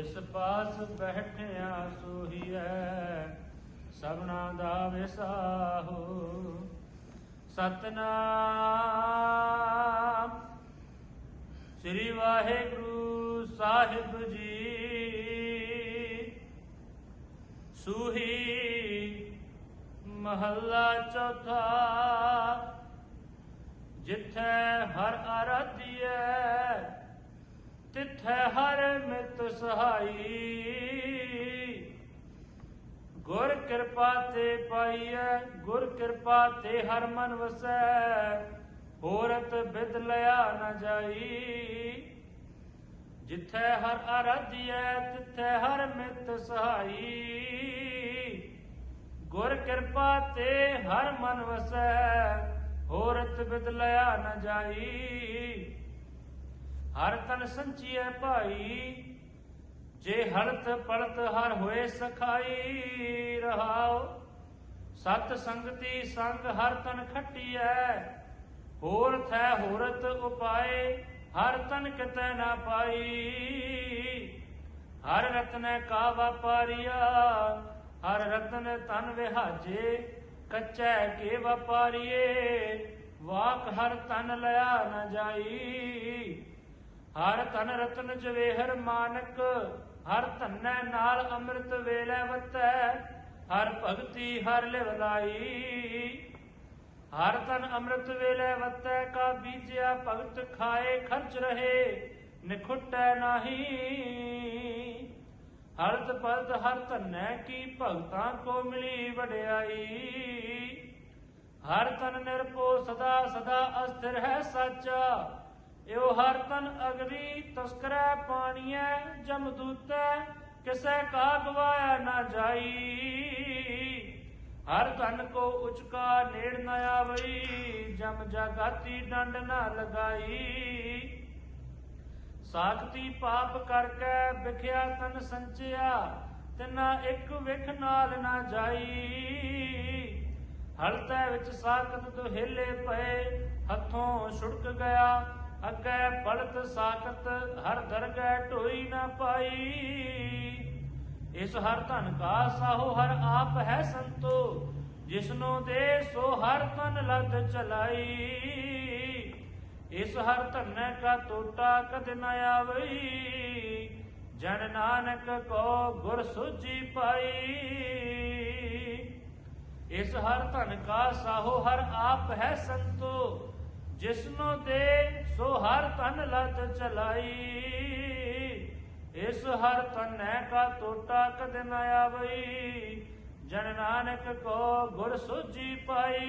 ਜਿਸ ਪਾਸ ਬੈਠਿਆ ਸੋਹੀਐ ਸਭਨਾ ਦਾ ਵਿਸਾਹੋ। ਸਤਨਾਮ। ਸ੍ਰੀ ਵਾਹਿਗੁਰੂ ਸਾਹਿਬ ਜੀ, ਸੂਹੀ ਮਹੱਲਾ ਚੌਥਾ, ਜਿੱਥੇ ਹਰ ਆਰਾਧੀਐ ਤਿੱਥੈ ਹਰ ਮਿਤ ਸਹਾਈ। ਗੁਰ ਕਿਰਪਾ ਤੇ ਪਾਈਐ, ਗੁਰ ਕਿਰਪਾ ਤੇ ਹਰ ਮਨ ਵਸੈ, ਹੋਰਤ ਬਿਦ ਲਿਆ ਨ ਜਾਈ। ਜਿੱਥੈ ਹਰ ਆਰਾਧੀਐ, ਤਿੱਥੈ ਹਰ ਮਿਤ ਸਹਾਈ। ਗੁਰ ਕਿਰਪਾ ਤੇ ਹਰ ਮਨ ਵਸੈ, ਹੋਰਤ ਬਿਦ ਲਿਆ ਨ ਜਾਈ। ਹਰ ਤਨ ਸੰਚੀਐ ਭਾਈ, ਜੇ ਹਲਤ ਪਲਤ ਹਰ ਹੋਏ ਸਖਾਈ ਰਹਾਓ ਸਤ ਸੰਗਤੀ ਸੰਗ ਹਰ ਤਨ ਖੱਟੀਐ, ਹੋਰ ਥੈ ਹੋਰਤ ਉਪਾਏ, ਹਰ ਤਨ ਕਿਤੈ ਨਾ ਪਾਈ। ਹਰ ਰਤਨੈ ਕਾ ਵਪਾਰੀਆ, ਹਰ ਰਤਨ ਤਨ ਵਿਹਾਜੇ, ਕੱਚੈ ਕੇ ਵਪਾਰੀਏ, ਵਾਕ ਹਰ ਤਨ ਲਿਆ ਨਾ ਜਾਈ। ਹਰ ਤਨ ਰਤਨ ਜਵੇਹਰ ਮਾਨਕ, ਹਰ ਧੰਨੈ ਨਾਲ ਅੰਮ੍ਰਿਤ ਵੇਲੇ ਵਤੈ, ਹਰ ਭਗਤੀ ਹਰ ਲਿਵ ਹਰ ਤਨ ਅੰਮ੍ਰਿਤ ਵੇਲੇ ਵਤੈ, ਕਾ ਬੀਜਿਆ ਭਗਤ ਖਾਏ ਖਰਚ ਰਹੇ, ਨਿਖੁੱਟੈ ਨਾਹੀ। ਹਰਤ ਪਦ ਹਰ ਧੰਨੈ ਕੀ ਭਗਤਾਂ ਕੋ ਮਿਲੀ ਵਡਿਆਈ। ਹਰ ਤਨ ਨਿਰਪੋ ਸਦਾ ਸਦਾ ਅਸਥਿਰ ਹੈ ਸਾਚਾ ਇਹੋ ਹਰ ਤਨ ਅਗਰੀ ਤਸਕਰੈ ਪਾਣੀਐ ਜਮਦੂਤੈ ਕਿਸੈ ਕਾ ਗਵਾਇਆ ਨਾ ਜਾਈ। ਹਰ ਧਨ ਕੋ ਉਚਕਾ ਨੇੜ ਨ ਆਵਈ, ਜਮ ਜਗਾਤੀ ਡੰਡ ਨਾ ਲਗਾਈ। ਸਾਖਤੀ ਪਾਪ ਕਰਕੇ ਵਿਖਿਆ ਤਨ ਸੰਚਿਆ, ਤਿਨਾ ਇੱਕ ਵਿਖ ਨਾਲ ਨਾ ਜਾਈ। ਹਲਤੈ ਵਿੱਚ ਸਾਖਤ ਦੁਹੇਲੇ ਪਏ, ਹੱਥੋਂ ਛੁੜਕ ਗਿਆ ਅੱਗੇ ਪਲਤ ਸਾਖਤ ਹਰ ਦਰਗਹਿ ਢੋਈ ਨਾ ਪਾਈ। ਇਸ ਹਰ ਧਨ ਕਾ ਸਾਹੋ ਹਰ ਆਪ ਹੈ ਸੰਤੋ, ਜਿਸਨੋ ਦੇ ਸੋ ਹਰ ਤਨ ਲੱਦ ਚਲਾਈ। ਇਸ ਹਰ ਧਨੈ ਕਾ ਟੋਟਾ ਕਦ ਨ ਆਵਈ, ਜਨ ਨਾਨਕ ਕੋ ਗੁਰ ਸੁਜੀ ਪਾਈ। ਇਸ ਹਰ ਧਨ ਕਾ ਸਾਹੋ ਹਰ ਆਪ ਹੈ ਸੰਤੋ ਜਿਸਨੋ ਦੇ ਸੋ ਹਰ ਤਨ ਲੱਦ ਚਲਾਈ, ਇਸ ਹਰ ਤਨੈ ਕਾ ਟੋਟਾ ਕਦ ਨ ਆਵਈ, ਜਨ ਨਾਨਕ ਕੋ ਗੁਰ ਸੁਜੀ ਪਾਈ।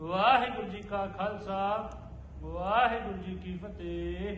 ਵਾਹਿਗੁਰੂ ਜੀ ਕਾ ਖਾਲਸਾ, ਵਾਹਿਗੁਰੂ ਜੀ ਕੀ ਫਤਿਹ।